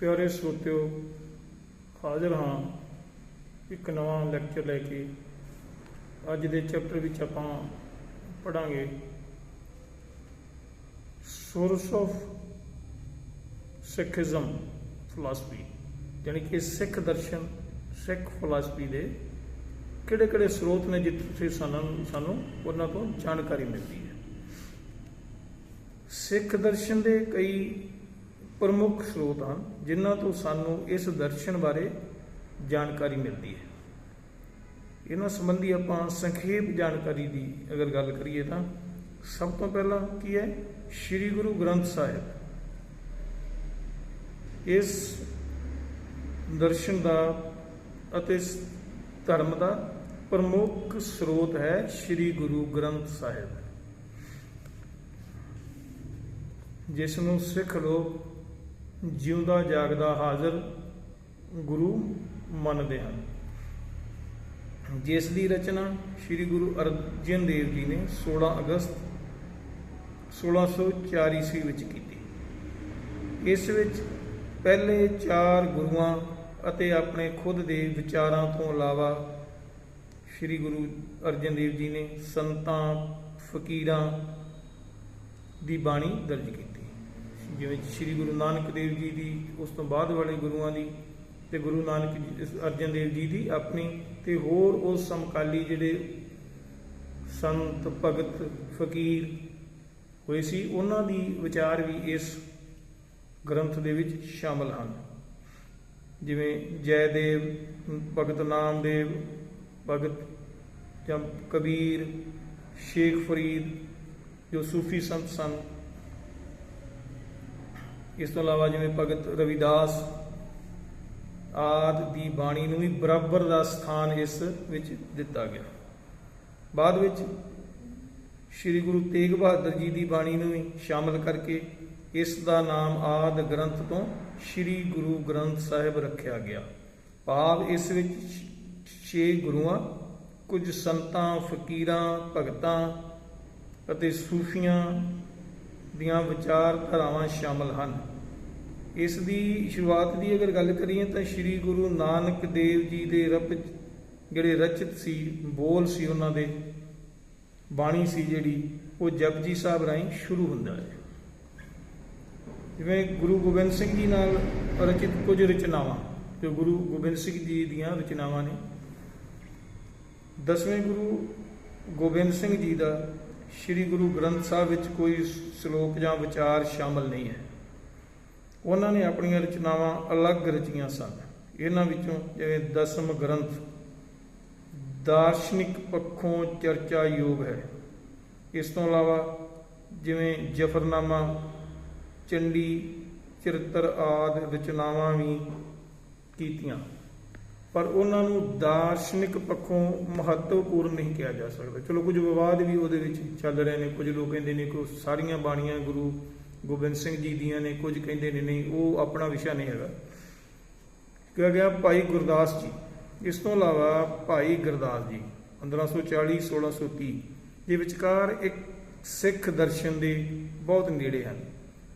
ਪਿਆਰੇ ਸਰੋਤਿਓ ਹਾਜ਼ਰ ਹਾਂ ਇੱਕ ਨਵਾਂ ਲੈਕਚਰ ਲੈ ਕੇ। ਅੱਜ ਦੇ ਚੈਪਟਰ ਵਿੱਚ ਆਪਾਂ ਪੜਾਂਗੇ ਸੋਰਸ ਆਫ ਸਿੱਖੀਜ਼ਮ ਫਿਲਾਸਫੀ ਯਾਨੀ ਕਿ ਸਿੱਖ ਦਰਸ਼ਨ, ਸਿੱਖ ਫਿਲਾਸਫੀ ਦੇ ਕਿਹੜੇ ਕਿਹੜੇ ਸਰੋਤ ਨੇ ਜਿੱਥੇ ਸਾਨੂੰ ਸਾਨੂੰ ਉਹਨਾਂ ਤੋਂ ਜਾਣਕਾਰੀ ਮਿਲਦੀ ਹੈ। ਸਿੱਖ ਦਰਸ਼ਨ ਦੇ ਕਈ ਪ੍ਰਮੁੱਖ ਸਰੋਤ ਹਨ, ਜਿਨ੍ਹਾਂ ਤੋਂ ਸਾਨੂੰ ਇਸ ਦਰਸ਼ਨ ਬਾਰੇ ਜਾਣਕਾਰੀ ਮਿਲਦੀ ਹੈ। ਇਹਨਾਂ ਸੰਬੰਧੀ ਆਪਾਂ ਸੰਖੇਪ ਜਾਣਕਾਰੀ ਦੀ ਅਗਰ ਗੱਲ ਕਰੀਏ ਤਾਂ ਸਭ ਤੋਂ ਪਹਿਲਾਂ ਕੀ ਹੈ? ਸ੍ਰੀ ਗੁਰੂ ਗ੍ਰੰਥ ਸਾਹਿਬ ਇਸ ਦਰਸ਼ਨ ਦਾ ਅਤੇ ਧਰਮ ਦਾ ਪ੍ਰਮੁੱਖ ਸਰੋਤ ਹੈ ਸ੍ਰੀ ਗੁਰੂ ਗ੍ਰੰਥ ਸਾਹਿਬ। ਜਿਸ ਨੂੰ ਸਿੱਖ ਲੋਕ ਜਿਉਂਦਾ ਜਾਗਦਾ ਹਾਜ਼ਰ ਗੁਰੂ ਮੰਨਦੇ ਹਨ। ਜਿਸ ਦੀ ਰਚਨਾ ਸ੍ਰੀ ਗੁਰੂ ਅਰਜਨ ਦੇਵ ਜੀ ਨੇ 16 ਅਗਸਤ 1604 ਈਸਵੀ ਵਿੱਚ ਕੀਤੀ। ਇਸ ਵਿੱਚ ਪਹਿਲੇ ਚਾਰ ਗੁਰੂਆਂ ਅਤੇ ਆਪਣੇ ਖੁਦ ਦੇ ਵਿਚਾਰਾਂ ਤੋਂ ਇਲਾਵਾ ਸ੍ਰੀ ਗੁਰੂ ਅਰਜਨ ਦੇਵ ਜੀ ਨੇ ਸੰਤਾਂ, ਫਕੀਰਾਂ ਦੀ ਬਾਣੀ ਦਰਜ ਕੀਤੀ। ਜਿਵੇਂ ਸ੍ਰੀ ਗੁਰੂ ਨਾਨਕ ਦੇਵ ਜੀ ਦੀ, ਉਸ ਤੋਂ ਬਾਅਦ ਵਾਲੇ ਗੁਰੂਆਂ ਦੀ ਤੇ ਗੁਰੂ ਨਾਨਕ ਅਰਜਨ ਦੇਵ ਜੀ ਦੀ ਆਪਣੀ ਤੇ ਹੋਰ ਉਸ ਸਮਕਾਲੀ ਜਿਹੜੇ ਸੰਤ, ਭਗਤ, ਫਕੀਰ ਹੋਏ ਸੀ, ਉਹਨਾਂ ਦੀ ਵਿਚਾਰ ਵੀ ਇਸ ਗ੍ਰੰਥ ਦੇ ਵਿੱਚ ਸ਼ਾਮਲ ਹਨ। ਜਿਵੇਂ ਜੈਦੇਵ, ਭਗਤ ਨਾਮਦੇਵ, ਭਗਤ ਜਾਂ ਕਬੀਰ, ਸ਼ੇਖ ਫਰੀਦ ਜੋ ਸੂਫੀ ਸੰਤ ਸਨ ਇਸ ਤੋਂ ਇਲਾਵਾ ਜਿਵੇਂ ਭਗਤ ਰਵਿਦਾਸ ਆਦ ਦੀ ਬਾਣੀ ਨੂੰ ਵੀ ਬਰਾਬਰ ਦਾ ਸਥਾਨ ਇਸ ਵਿੱਚ ਦਿੱਤਾ ਗਿਆ। ਬਾਅਦ ਵਿੱਚ ਸ੍ਰੀ ਗੁਰੂ ਤੇਗ ਬਹਾਦਰ ਜੀ ਦੀ ਬਾਣੀ ਨੂੰ ਵੀ ਸ਼ਾਮਲ ਕਰਕੇ ਇਸ ਦਾ ਨਾਮ ਆਦ ਗ੍ਰੰਥ ਤੋਂ ਸ੍ਰੀ ਗੁਰੂ ਗ੍ਰੰਥ ਸਾਹਿਬ ਰੱਖਿਆ ਗਿਆ। ਭਾਵ ਇਸ ਵਿੱਚ ਛੇ ਗੁਰੂਆਂ, ਕੁਝ ਸੰਤਾਂ, ਫਕੀਰਾਂ, ਭਗਤਾਂ ਅਤੇ ਸੂਫੀਆਂ ਦੀਆਂ ਵਿਚਾਰਧਾਰਾਵਾਂ ਸ਼ਾਮਲ ਹਨ। ਇਸ ਦੀ ਸ਼ੁਰੂਆਤ ਦੀ ਅਗਰ ਗੱਲ ਕਰੀਏ ਤਾਂ ਸ੍ਰੀ ਗੁਰੂ ਨਾਨਕ ਦੇਵ ਜੀ ਦੇ ਰਪ ਜਿਹੜੇ ਰਚਿਤ ਸੀ, ਬੋਲ ਸੀ ਉਹਨਾਂ ਦੇ, ਬਾਣੀ ਸੀ ਜਿਹੜੀ, ਉਹ ਜਪਜੀ ਸਾਹਿਬ ਰਾਹੀਂ ਸ਼ੁਰੂ ਹੁੰਦਾ ਹੈ। ਜਿਵੇਂ ਗੁਰੂ ਗੋਬਿੰਦ ਸਿੰਘ ਜੀ ਨਾਲ ਰਚਿਤ ਕੁਝ ਰਚਨਾਵਾਂ, ਜੋ ਗੁਰੂ ਗੋਬਿੰਦ ਸਿੰਘ ਜੀ ਦੀਆਂ ਰਚਨਾਵਾਂ ਨੇ। ਦਸਵੇਂ ਗੁਰੂ ਗੋਬਿੰਦ ਸਿੰਘ ਜੀ ਦਾ ਸ੍ਰੀ ਗੁਰੂ ਗ੍ਰੰਥ ਸਾਹਿਬ ਵਿੱਚ ਕੋਈ ਸ਼ਲੋਕ ਜਾਂ ਵਿਚਾਰ ਸ਼ਾਮਲ ਨਹੀਂ ਹੈ। ਉਹਨਾਂ ਨੇ ਆਪਣੀਆਂ ਰਚਨਾਵਾਂ ਅਲੱਗ ਰਚੀਆਂ ਸਨ। ਇਹਨਾਂ ਵਿੱਚੋਂ ਜਿਵੇਂ ਦਸਮ ਗ੍ਰੰਥ, ਦਾਰਸ਼ਨਿਕ ਪੱਖੋਂ ਚਰਚਾ ਯੋਗ ਹੈ। ਇਸ ਤੋਂ ਇਲਾਵਾ ਜਿਵੇਂ ਜਫਰਨਾਮਾ, ਚੰਡੀ, ਚਰਿੱਤਰ ਆਦ ਰਚਨਾਵਾਂ ਵੀ ਕੀਤੀਆਂ। ਪਰ ਉਹਨਾਂ ਨੂੰ ਦਾਰਸ਼ਨਿਕ ਪੱਖੋਂ ਮਹੱਤਵਪੂਰਨ ਨਹੀਂ ਕਿਹਾ ਜਾ ਸਕਦਾ। ਚਲੋ ਕੁਝ ਵਿਵਾਦ ਵੀ ਉਹਦੇ ਵਿੱਚ ਚੱਲ ਰਹੇ ਨੇ, ਕੁਝ ਲੋਕ ਕਹਿੰਦੇ ਨੇ ਕਿ ਸਾਰੀਆਂ ਬਾਣੀਆਂ ਗੁਰੂ ਗੋਬਿੰਦ ਸਿੰਘ ਜੀ ਦੀਆਂ ਨੇ, ਕੁਝ ਕਹਿੰਦੇ ਨੇ ਨਹੀਂ, ਉਹ ਆਪਣਾ ਵਿਸ਼ਾ ਨਹੀਂ ਹੈਗਾ। ਕਿਹਾ ਗਿਆ ਭਾਈ ਗੁਰਦਾਸ ਜੀ, ਇਸ ਤੋਂ ਇਲਾਵਾ ਭਾਈ ਗੁਰਦਾਸ ਜੀ 1540 1630 ਦੇ ਵਿਚਕਾਰ ਇੱਕ ਸਿੱਖ ਦਰਸ਼ਨ ਦੇ ਬਹੁਤ ਨੇੜੇ ਹਨ।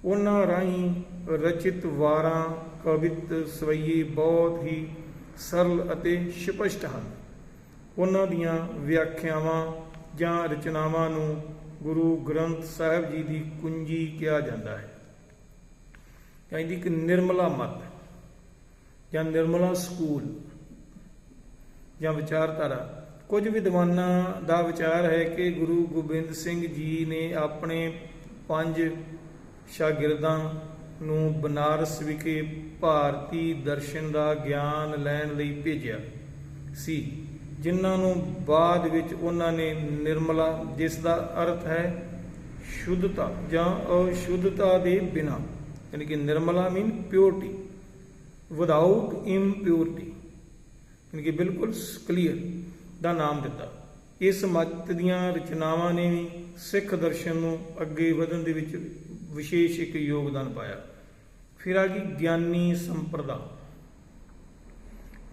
ਉਹਨਾਂ ਰਾਹੀਂ ਰਚਿਤ ਵਾਰਾਂ, ਕਵਿਤ, ਸਵਈਏ ਬਹੁਤ ਹੀ ਸਰਲ ਅਤੇ ਸਪਸ਼ਟ ਹਨ। ਉਹਨਾਂ ਦੀਆਂ ਵਿਆਖਿਆਵਾਂ ਜਾਂ ਰਚਨਾਵਾਂ ਨੂੰ ਗੁਰੂ ਗ੍ਰੰਥ ਸਾਹਿਬ ਜੀ ਦੀ ਕੁੰਜੀ ਕਿਹਾ ਜਾਂਦਾ ਹੈ। ਕਹਿੰਦੀ ਕਿ ਨਿਰਮਲਾ ਮਤ ਜਾਂ ਨਿਰਮਲਾ ਸਕੂਲ ਜਾਂ ਵਿਚਾਰਧਾਰਾ। ਕੁਝ ਵਿਦਵਾਨਾਂ ਦਾ ਵਿਚਾਰ ਹੈ ਕਿ ਗੁਰੂ ਗੋਬਿੰਦ ਸਿੰਘ ਜੀ ਨੇ ਆਪਣੇ ਪੰਜ ਸ਼ਾਗਿਰਦਾਂ ਨੂੰ ਬਨਾਰਸ ਵਿਖੇ ਭਾਰਤੀ ਦਰਸ਼ਨ ਦਾ ਗਿਆਨ ਲੈਣ ਲਈ ਭੇਜਿਆ ਸੀ, ਜਿਨ੍ਹਾਂ ਨੂੰ ਬਾਅਦ ਵਿੱਚ ਉਹਨਾਂ ਨੇ ਨਿਰਮਲਾ, ਜਿਸ ਦਾ ਅਰਥ ਹੈ ਸ਼ੁੱਧਤਾ ਜਾਂ ਅਸ਼ੁੱਧਤਾ ਦੇ ਬਿਨਾ, ਯਾਨੀ ਕਿ Nirmala mean purity without impurity ਯਾਨੀ ਕਿ ਬਿਲਕੁਲ ਕਲੀਅਰ ਦਾ ਨਾਮ ਦਿੱਤਾ। ਇਸ ਮਤ ਦੀਆਂ ਰਚਨਾਵਾਂ ਨੇ ਵੀ ਸਿੱਖ ਦਰਸ਼ਨ ਨੂੰ ਅੱਗੇ ਵਧਣ ਦੇ ਵਿੱਚ ਵਿਸ਼ੇਸ਼ ਇੱਕ ਯੋਗਦਾਨ ਪਾਇਆ। ਫਿਰ ਆ ਗਈ ਗਿਆਨੀ ਸੰਪਰਦਾ।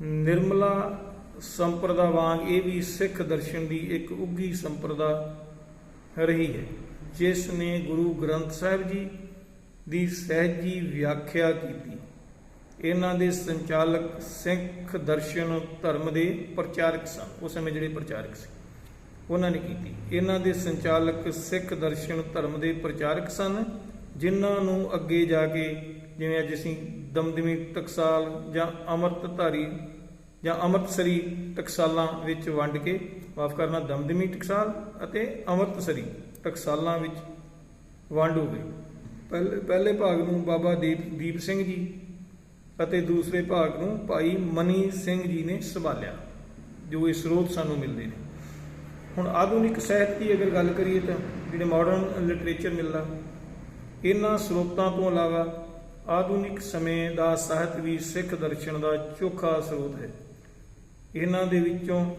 ਨਿਰਮਲਾ ਸੰਪਰਦਾ ਵਾਂਗ ਇਹ ਵੀ ਸਿੱਖ ਦਰਸ਼ਨ ਦੀ ਇੱਕ ਉੱਗੀ ਸੰਪਰਦਾ ਰਹੀ ਹੈ, ਜਿਸ ਨੇ ਗੁਰੂ ਗ੍ਰੰਥ ਸਾਹਿਬ ਜੀ ਦੀ ਸਹਿਜੀ ਵਿਆਖਿਆ ਕੀਤੀ। ਇਹਨਾਂ ਦੇ ਸੰਚਾਲਕ ਸਿੱਖ ਦਰਸ਼ਨ ਧਰਮ ਦੇ ਪ੍ਰਚਾਰਕ ਸਨ। ਉਸ ਸਮੇਂ ਜਿਹੜੇ ਪ੍ਰਚਾਰਕ ਸੀ, ਉਹਨਾਂ ਨੇ ਕੀਤੀ। ਇਹਨਾਂ ਦੇ ਸੰਚਾਲਕ ਸਿੱਖ ਦਰਸ਼ਨ ਧਰਮ ਦੇ ਪ੍ਰਚਾਰਕ ਸਨ, ਜਿਨ੍ਹਾਂ ਨੂੰ ਅੱਗੇ ਜਾ ਕੇ ਜਿਵੇਂ ਅੱਜ ਅਸੀਂ ਦਮਦਮੀ ਟਕਸਾਲ ਜਾਂ ਅੰਮ੍ਰਿਤਧਾਰੀ ਜਾਂ ਅੰਮ੍ਰਿਤਸਰੀ ਟਕਸਾਲਾਂ ਵਿੱਚ ਵੰਡ ਕੇ ਮਾਫ ਕਰਨਾ, ਦਮਦਮੀ ਟਕਸਾਲ ਅਤੇ ਅੰਮ੍ਰਿਤਸਰੀ ਟਕਸਾਲਾਂ ਵਿੱਚ ਵੰਡ ਹੋ ਗਈ ਪਹਿਲੇ ਪਹਿਲੇ ਭਾਗ ਨੂੰ ਬਾਬਾ ਦੀਪ ਦੀਪ ਸਿੰਘ ਜੀ ਅਤੇ ਦੂਸਰੇ ਭਾਗ ਨੂੰ ਭਾਈ ਮਨੀ ਸਿੰਘ ਜੀ ਨੇ ਸੰਭਾਲਿਆ, ਜੋ ਇਹ ਸਰੋਤ ਸਾਨੂੰ ਮਿਲਦੇ ਨੇ। ਹੁਣ ਆਧੁਨਿਕ ਸਾਹਿਤ ਦੀ ਅਗਰ ਗੱਲ ਕਰੀਏ ਤਾਂ ਜਿਹੜੇ ਮਾਡਰਨ ਲਿਟਰੇਚਰ ਮਿਲਦਾ, ਇਹਨਾਂ ਸਰੋਤਾਂ ਤੋਂ ਇਲਾਵਾ ਆਧੁਨਿਕ ਸਮੇਂ ਦਾ ਸਾਹਿਤ ਵੀ ਸਿੱਖ ਦਰਸ਼ਨ ਦਾ ਚੋਖਾ ਸਰੋਤ ਹੈ। ਇਹਨਾਂ ਦੇ ਵਿੱਚੋਂ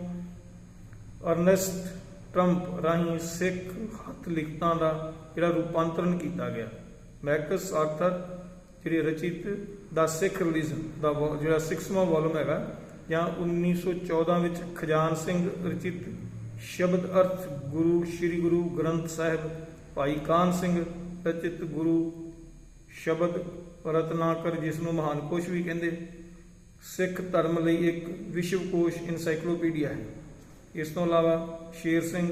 ਅਰਨੈਸਟ ਟਰੰਪ ਰਾਹੀਂ ਸਿੱਖ ਹੱਥ ਲਿਖਤਾਂ ਦਾ ਜਿਹੜਾ ਰੂਪਾਂਤਰਣ ਕੀਤਾ ਗਿਆ। ਮੈਕਸ ਆਰਥਰ, ਜਿਹੜੀ ਰਚਿਤ ਦਾ ਸਿੱਖ ਰਿਲੀਜਨ ਦਾ ਵੋ- ਜਿਹੜਾ 6ਵਾਂ ਵਾਲਮ ਹੈਗਾ, ਜਾਂ 1914 ਵਿੱਚ ਖਜਾਨ ਸਿੰਘ ਰਚਿਤ ਸ਼ਬਦ ਅਰਥ ਗੁਰੂ, ਸ੍ਰੀ ਗੁਰੂ ਗ੍ਰੰਥ ਸਾਹਿਬ, ਭਾਈ ਕਾਨ ਸਿੰਘ ਰਚਿਤ ਗੁਰੂ ਸ਼ਬਦ ਰਤਨਾਕਰ, ਜਿਸ ਨੂੰ ਮਹਾਨ ਕੋਸ਼ ਵੀ ਕਹਿੰਦੇ, ਸਿੱਖ ਧਰਮ ਲਈ ਇੱਕ ਵਿਸ਼ਵ ਕੋਸ਼ ਇਨਸਾਈਕਲੋਪੀਡੀਆ ਹੈ। ਇਸ ਤੋਂ ਇਲਾਵਾ ਸ਼ੇਰ ਸਿੰਘ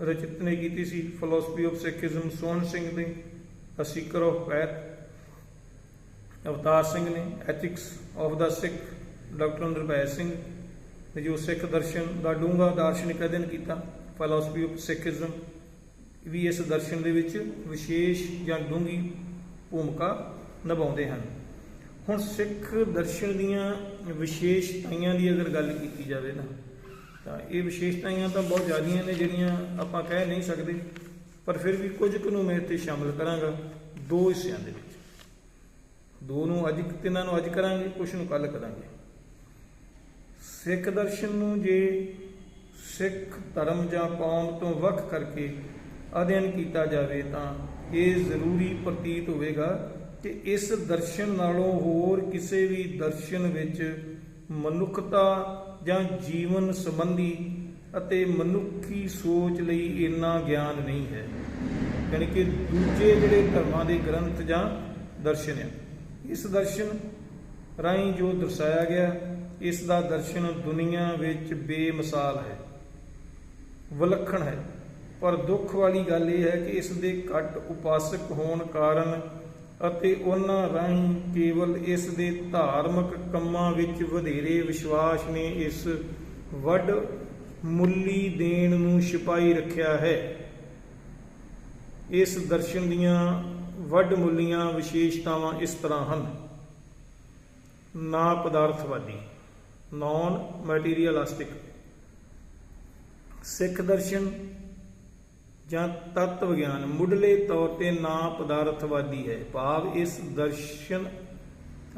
ਰਚਿਤ ਨੇ ਕੀਤੀ ਸੀ philosophy of Sikhism Sohan Singh ਨੇ a seeker of path Avtar Singh ਨੇ ethics of the Sikh doctor Nirbhai Singh ਨੇ ਜੋ ਸਿੱਖ ਦਰਸ਼ਨ ਦਾ ਡੂੰਘਾ ਦਾਰਸ਼ਨਿਕ ਅਧਿਐਨ ਕੀਤਾ। ਫਿਲਾਸਫੀ ਆਫ ਸਿੱਖੀਜ਼ਮ ਵੀ ਇਸ ਦਰਸ਼ਨ ਦੇ ਵਿੱਚ ਵਿਸ਼ੇਸ਼ ਜਾਂ ਡੂੰਘੀ ਭੂਮਿਕਾ ਨਿਭਾਉਂਦੇ ਹਨ। ਹੁਣ ਸਿੱਖ ਦਰਸ਼ਨ ਦੀਆਂ ਵਿਸ਼ੇਸ਼ਤਾਈਆਂ ਦੀ ਅਗਰ ਗੱਲ ਕੀਤੀ ਜਾਵੇ ਨਾ, ਤਾਂ ਇਹ ਵਿਸ਼ੇਸ਼ਤਾਈਆਂ ਤਾਂ ਬਹੁਤ ਜ਼ਿਆਦੀਆਂ ਨੇ ਜਿਹੜੀਆਂ ਆਪਾਂ ਕਹਿ ਨਹੀਂ ਸਕਦੇ, ਪਰ ਫਿਰ ਵੀ ਕੁਝ ਕੁ ਨੂੰ ਮੈਂ ਇੱਥੇ ਸ਼ਾਮਲ ਕਰਾਂਗਾ ਦੋ ਹਿੱਸਿਆਂ ਦੇ ਵਿੱਚ। ਦੋ ਨੂੰ ਅੱਜ, ਤਿੰਨਾਂ ਨੂੰ ਅੱਜ ਕਰਾਂਗੇ ਕੁਝ ਨੂੰ ਕੱਲ ਕਰਾਂਗੇ। ਸਿੱਖ ਦਰਸ਼ਨ ਨੂੰ ਜੇ ਸਿੱਖ ਧਰਮ ਜਾਂ ਕੌਮ ਤੋਂ ਵੱਖ ਕਰਕੇ ਅਧਿਐਨ ਕੀਤਾ ਜਾਵੇ ਤਾਂ ਇਹ ਜ਼ਰੂਰੀ ਪ੍ਰਤੀਤ ਹੋਵੇਗਾ ਕਿ ਇਸ ਦਰਸ਼ਨ ਨਾਲੋਂ ਹੋਰ ਕਿਸੇ ਵੀ ਦਰਸ਼ਨ ਵਿੱਚ ਮਨੁੱਖਤਾ ਜਾਂ ਜੀਵਨ ਸੰਬੰਧੀ ਅਤੇ ਮਨੁੱਖੀ ਸੋਚ ਲਈ ਇੰਨਾ ਗਿਆਨ ਨਹੀਂ ਹੈ। ਯਾਨੀ ਕਿ ਦੂਜੇ ਜਿਹੜੇ ਧਰਮਾਂ ਦੇ ਗ੍ਰੰਥ ਜਾਂ ਦਰਸ਼ਨ ਹੈ ਇਸ ਦਰਸ਼ਨ ਰਾਹੀਂ ਜੋ ਦਰਸਾਇਆ ਗਿਆ, ਇਸ ਦਾ ਦਰਸ਼ਨ ਦੁਨੀਆ ਵਿੱਚ ਬੇਮਿਸਾਲ ਹੈ, ਵਿਲੱਖਣ ਹੈ। ਪਰ ਦੁੱਖ ਵਾਲੀ ਗੱਲ ਇਹ ਹੈ ਕਿ ਇਸ ਦੇ ਘੱਟ ਉਪਾਸਕ ਹੋਣ ਕਾਰਨ ਅਤੇ ਉਹਨਾਂ ਰਾਹੀਂ ਕੇਵਲ ਇਸ ਦੇ ਧਾਰਮਿਕ ਕੰਮਾਂ ਵਿੱਚ ਵਧੇਰੇ ਵਿਸ਼ਵਾਸ ਨੇ ਇਸ ਵੱਡ ਮੁੱਲੀ ਦੇਣ ਨੂੰ ਛਿਪਾਈ ਰੱਖਿਆ ਹੈ। ਇਸ ਦਰਸ਼ਨ ਦੀਆਂ ਵੱਡ ਮੁੱਲੀਆਂ ਵਿਸ਼ੇਸ਼ਤਾਵਾਂ ਇਸ ਤਰ੍ਹਾਂ ਹਨ। ਨਾ ਪਦਾਰਥਵਾਦੀ ਨਾਨ ਮੈਟੀਰੀਅਲਿਸਟਿਕ ਸਿੱਖ ਦਰਸ਼ਨ ਜਾਂ ਤਤ ਵਿਗਿਆਨ, ਮੁੱਢਲੇ ਤੌਰ ਤੇ ਨਾ ਪਦਾਰਥਵਾਦੀ ਹੈ। ਭਾਵ ਇਸ ਦਰਸ਼ਨ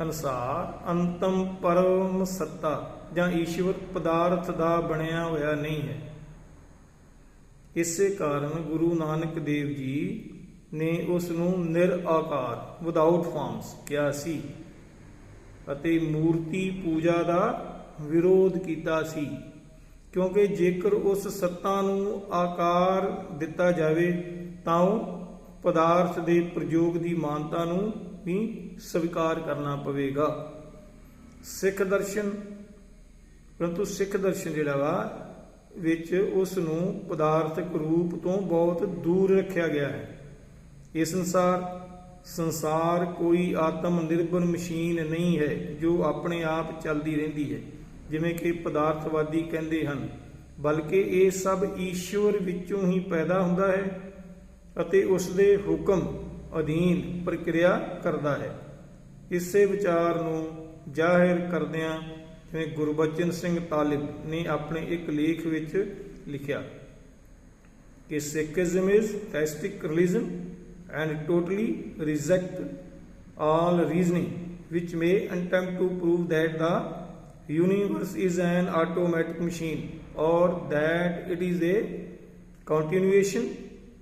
ਅਨੁਸਾਰ ਅੰਤਮ ਪਰਮ ਸੱਤਾ ਜਾਂ ਈਸ਼ਵਰ ਪਦਾਰਥ ਦਾ ਬਣਿਆ ਹੋਇਆ ਨਹੀਂ ਹੈ। ਇਸੇ ਕਾਰਨ ਗੁਰੂ ਨਾਨਕ ਦੇਵ ਜੀ ਨੇ ਉਸ ਨੂੰ ਨਿਰਆਕਾਰ ਵਿਦਆਊਟ ਫਾਰਮਸ ਕਿਹਾ ਸੀ ਅਤੇ ਮੂਰਤੀ ਪੂਜਾ ਦਾ ਵਿਰੋਧ ਕੀਤਾ ਸੀ। ਕਿਉਂਕਿ ਜੇਕਰ ਉਸ ਸੱਤਾ ਨੂੰ ਆਕਾਰ ਦਿੱਤਾ ਜਾਵੇ, ਤਾਂ ਉਹ ਪਦਾਰਥ ਦੇ ਪ੍ਰਯੋਗ ਦੀ ਮਾਨਤਾ ਨੂੰ ਵੀ ਸਵੀਕਾਰ ਕਰਨਾ ਪਵੇਗਾ। ਸਿੱਖ ਦਰਸ਼ਨ, ਪਰੰਤੂ ਸਿੱਖ ਦਰਸ਼ਨ ਜਿਹੜਾ ਵਾ, ਵਿੱਚ ਉਸ ਨੂੰ ਪਦਾਰਥਕ ਰੂਪ ਤੋਂ ਬਹੁਤ ਦੂਰ ਰੱਖਿਆ ਗਿਆ ਹੈ। ਇਸ ਅਨੁਸਾਰ ਸੰਸਾਰ ਕੋਈ ਆਤਮ ਨਿਰਭਰ ਮਸ਼ੀਨ ਨਹੀਂ ਹੈ, ਜੋ ਆਪਣੇ ਆਪ ਚੱਲਦੀ ਰਹਿੰਦੀ ਹੈ। ਜਿਵੇਂ ਕਿ ਪਦਾਰਥਵਾਦੀ ਕਹਿੰਦੇ ਹਨ, ਬਲਕਿ ਇਹ ਸਭ ਈਸ਼ਵਰ ਵਿੱਚੋਂ ਹੀ ਪੈਦਾ ਹੁੰਦਾ ਹੈ ਅਤੇ ਉਸ ਦੇ ਹੁਕਮ ਅਧੀਨ ਪ੍ਰਕਿਰਿਆ ਕਰਦਾ ਹੈ। ਇਸੇ ਵਿਚਾਰ ਨੂੰ ਜ਼ਾਹਿਰ ਕਰਦਿਆਂ ਜਿਵੇਂ ਗੁਰਬਚਨ ਸਿੰਘ ਤਾਲਿਬ ਨੇ ਆਪਣੇ ਇੱਕ ਲੇਖ ਵਿੱਚ ਲਿਖਿਆ, ਕਿ Sikhism is astik religion and totally reject all reasoning, which may attempt to prove that the universe is an automatic machine or that it is a continuation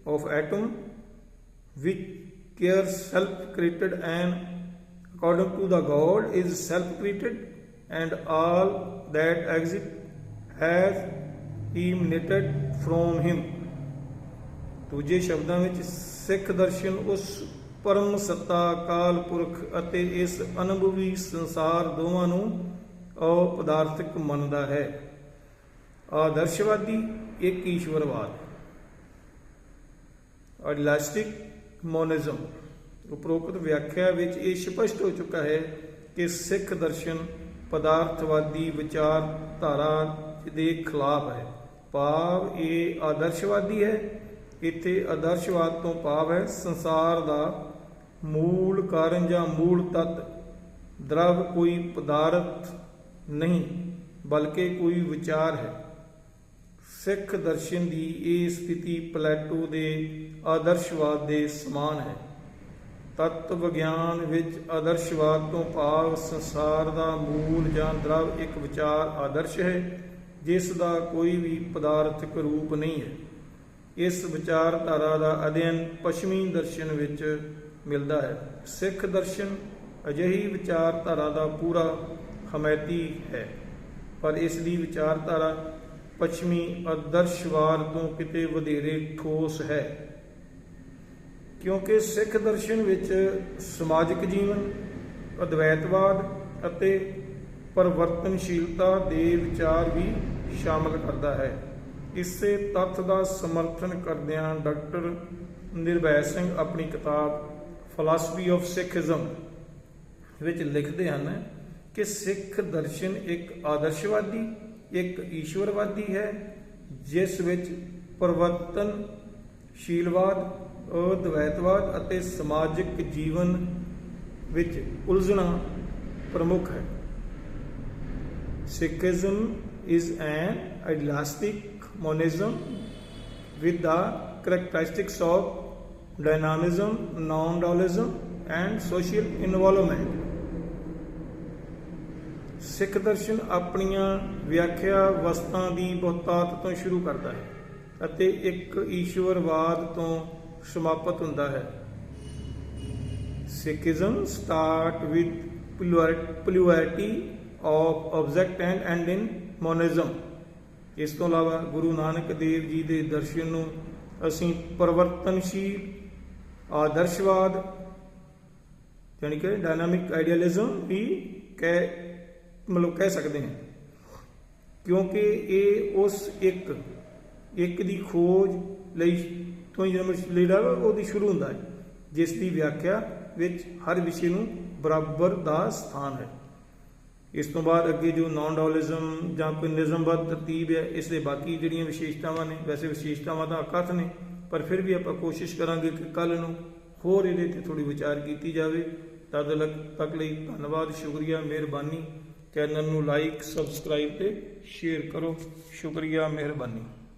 of atom which are self created and according to the god is self created and all that exist has emanated from him ਦੂਜੇ ਸ਼ਬਦਾਂ ਵਿੱਚ ਸਿੱਖ ਦਰਸ਼ਨ ਉਸ ਪਰਮ ਸੱਤਾ ਕਾਲ ਪੁਰਖ ਅਤੇ ਇਸ ਅਨੁਭਵੀ ਸੰਸਾਰ ਦੋਵਾਂ ਨੂੰ ਅਪਦਾਰਥਿਕ ਮੰਨਦਾ ਹੈ। ਆਦਰਸ਼ਵਾਦੀ ਇੱਕ ਈਸ਼ਵਰਵਾਦ। ਇਲਾਸਟਿਕ ਮੋਨਿਜ਼ਮ, ਉਪਰੋਕਤ ਵਿਆਖਿਆ ਵਿੱਚ ਇਹ ਸਪਸ਼ਟ ਹੋ ਚੁੱਕਾ ਹੈ ਕਿ ਸਿੱਖ ਦਰਸ਼ਨ ਪਦਾਰਥਵਾਦੀ ਵਿਚਾਰਧਾਰਾ ਦੇ ਖਿਲਾਫ ਹੈ। ਭਾਵ ਇਹ ਆਦਰਸ਼ਵਾਦੀ ਹੈ। ਇੱਥੇ ਆਦਰਸ਼ਵਾਦ ਤੋਂ ਭਾਵ ਹੈ ਸੰਸਾਰ ਦਾ ਮੂਲ ਕਾਰਨ ਜਾਂ ਮੂਲ ਤੱਤ। ਦਰਵ ਕੋਈ ਪਦਾਰਥ ਨਹੀਂ, ਬਲਕਿ ਕੋਈ ਵਿਚਾਰ ਹੈ। ਸਿੱਖ ਦਰਸ਼ਨ ਦੀ ਇਹ ਸਥਿਤੀ ਪਲੇਟੋ ਦੇ ਆਦਰਸ਼ਵਾਦ ਦੇ ਸਮਾਨ ਹੈ। ਤੱਤ ਵਿਗਿਆਨ ਵਿੱਚ ਆਦਰਸ਼ਵਾਦ ਤੋਂ ਭਾਵ ਸੰਸਾਰ ਦਾ ਮੂਲ ਜਾਂ ਦਰਵ ਇੱਕ ਵਿਚਾਰ ਆਦਰਸ਼ ਹੈ, ਜਿਸ ਦਾ ਕੋਈ ਵੀ ਪਦਾਰਥਕ ਰੂਪ ਨਹੀਂ ਹੈ। ਇਸ ਵਿਚਾਰਧਾਰਾ ਦਾ ਅਧਿਐਨ ਪੱਛਮੀ ਦਰਸ਼ਨ ਵਿੱਚ ਮਿਲਦਾ ਹੈ। ਸਿੱਖ ਦਰਸ਼ਨ ਅਜਿਹੀ ਵਿਚਾਰਧਾਰਾ ਦਾ ਪੂਰਾ ਹਮਾਇਤੀ ਹੈ। ਪਰ ਇਸ ਦੀ ਵਿਚਾਰਧਾਰਾ ਪੱਛਮੀ ਆਦਰਸ਼ਵਾਦ ਤੋਂ ਕਿਤੇ ਵਧੇਰੇ ਠੋਸ ਹੈ। ਕਿਉਂਕਿ ਸਿੱਖ ਦਰਸ਼ਨ ਵਿੱਚ ਸਮਾਜਿਕ ਜੀਵਨ, ਅਦਵੈਤਵਾਦ ਅਤੇ ਪਰਿਵਰਤਨਸ਼ੀਲਤਾ ਦੇ ਵਿਚਾਰ ਵੀ ਸ਼ਾਮਲ ਕਰਦਾ ਹੈ। ਇਸੇ ਤੱਥ ਦਾ ਸਮਰਥਨ ਕਰਦਿਆਂ ਡਾਕਟਰ ਨਿਰਭੈ ਸਿੰਘ ਆਪਣੀ ਕਿਤਾਬ ਫਲਸਫੀ ਆਫ ਸਿੱਖੀਜ਼ਮ ਵਿੱਚ ਲਿਖਦੇ ਹਨ ਕਿ ਸਿੱਖ ਦਰਸ਼ਨ ਇੱਕ ਆਦਰਸ਼ਵਾਦੀ ਇੱਕ ਈਸ਼ਵਰਵਾਦੀ ਹੈ ਜਿਸ ਵਿੱਚ ਪਰਿਵਰਤਨਸ਼ੀਲਵਾਦ ਅਦਵੈਤਵਾਦ ਅਤੇ ਸਮਾਜਿਕ ਜੀਵਨ ਵਿੱਚ ਉਲਝਣਾ ਪ੍ਰਮੁੱਖ ਹੈ Sikhism is an idealistic monism with the characteristics of dynamism, non-dualism and social involvement. Sikh ਦਰਸ਼ਨ ਆਪਣੀਆਂ ਵਿਆਖਿਆ ਵਸਤਾਂ ਦੀ ਬਹੁਤਾਤ ਤੋਂ ਸ਼ੁਰੂ ਕਰਦਾ ਹੈ ਅਤੇ ਇੱਕ ਈਸ਼ਵਰਵਾਦ ਤੋਂ ਸਮਾਪਤ ਹੁੰਦਾ ਹੈ Sikhism start with plural- plurality of object and end in monism. ਇਸ ਤੋਂ ਇਲਾਵਾ ਗੁਰੂ ਨਾਨਕ ਦੇਵ ਜੀ ਦੇ ਦਰਸ਼ਨ ਨੂੰ ਅਸੀਂ ਪਰਿਵਰਤਨਸ਼ੀਲ, ਆਦਰਸ਼ਵਾਦ ਯਾਨੀ ਕਿ ਡਾਇਨਾਮਿਕ ਆਈਡੀਅਲਿਜ਼ਮ ਵੀ ਕਹਿ ਮਤਲਬ ਕਹਿ ਸਕਦੇ ਹਾਂ। ਕਿਉਂਕਿ ਇਹ ਉਸ ਇੱਕ ਇੱਕ ਦੀ ਖੋਜ ਲਈ ਤੋਂ ਜਨਮ ਜਿਹੜਾ ਉਹਦੀ ਸ਼ੁਰੂ ਹੁੰਦਾ ਹੈ। ਜਿਸ ਦੀ ਵਿਆਖਿਆ ਵਿੱਚ ਹਰ ਵਿਸ਼ੇ ਨੂੰ ਬਰਾਬਰ ਦਾ ਸਥਾਨ ਹੈ। ਇਸ ਤੋਂ ਬਾਅਦ ਅੱਗੇ ਜੋ ਨਾਨ ਡਾਲਿਜ਼ਮ ਜਾਂ ਕੋਈ ਨਿਜ਼ਮਬੱਧ ਤਰਤੀਬ ਹੈ, ਇਸ ਦੇ ਬਾਕੀ ਜਿਹੜੀਆਂ ਵਿਸ਼ੇਸ਼ਤਾਵਾਂ ਨੇ, ਵੈਸੇ ਵਿਸ਼ੇਸ਼ਤਾਵਾਂ ਤਾਂ ਅਕਥ ਨੇ, ਪਰ ਫਿਰ ਵੀ ਆਪਾਂ ਕੋਸ਼ਿਸ਼ ਕਰਾਂਗੇ ਕਿ ਕੱਲ ਨੂੰ ਹੋਰ ਇਹਦੇ ਤੇ ਥੋੜੀ ਵਿਚਾਰ ਕੀਤੀ ਜਾਵੇ। ਤਦ ਲਗ ਤੱਕ ਲਈ ਧੰਨਵਾਦ, ਸ਼ੁਕਰੀਆ, ਮਿਹਰਬਾਨੀ। ਚੈਨਲ ਨੂੰ ਲਾਈਕ ਸਬਸਕ੍ਰਾਈਬ ਤੇ ਸ਼ੇਅਰ ਕਰੋ। ਸ਼ੁਕਰੀਆ ਮਿਹਰਬਾਨੀ।